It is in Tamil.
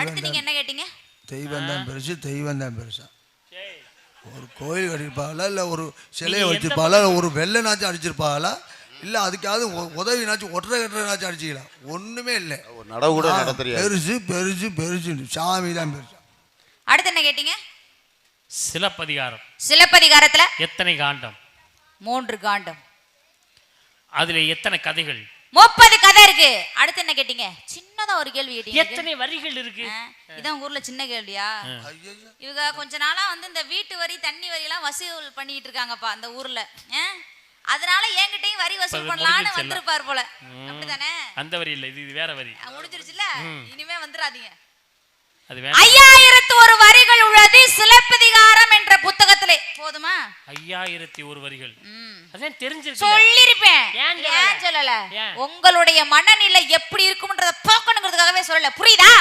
அடுத்து நீங்க என்ன கேட்டீங்க? தெய்வம் தான் பெருசு தெய்வம் தான் பெருசா ஒரு கோயில் கட்டியிருப்பாங்களா இல்லை ஒரு சிலையை வச்சிருப்பாங்களா ஒரு வெள்ளைனாச்சும் அடிச்சிருப்பாங்களா இல்லை அதுக்காவது உதவினாச்சும் ஒற்றை கட்டுறனாச்சும் அடிச்சிக்கலாம். ஒன்றுமே இல்லை. ஒரு நடவு கூட நட தெரியாது. பெருசு பெருசு பெருசு சாமி தான் பெருசு. அடுத்து என்ன கேட்டீங்க? சிலப்பதிகாரம். சிலப்பதிகாரத்துல எத்தனை காண்டம்? மூன்று காண்டம். அதுல எத்தனை கதைகள்? முப்பது கதை இருக்கு அடுத்து என்ன கேட்டீங்க? சின்னதா ஒரு கேள்வி கேட்டீங்க. எத்தனை வரிகள் இருக்கு? இதான் ஊர்ல சின்ன கேள்வியா. இவங்க கொஞ்ச நாளா வந்து இந்த வீட்டு வரி தண்ணி வரி எல்லாம் வசூல் பண்ணிட்டு இருக்காங்கப்பா அந்த ஊர்ல? அதனால என்கிட்டயும் வரி வசூல் பண்ணலாம்னு வந்திருப்பார் போல. அப்படிதானே அந்த வரி இல்ல இது வேற வரி. முடிஞ்சிருச்சுல இனிமே வந்துடாதீங்க. ஐயாயிரத்து ஒரு வரிகள் ஐயாயிரத்தி ஒரு வரிகள். அதான் தெரிஞ்சிருக்கு சொல்லிருப்பேன் ஏன் சொல்லல? உங்களுடைய மனநிலை எப்படி இருக்கும்ன்றத பார்க்கணுங்கிறதுக்காகவே சொல்லல. புரியுதா?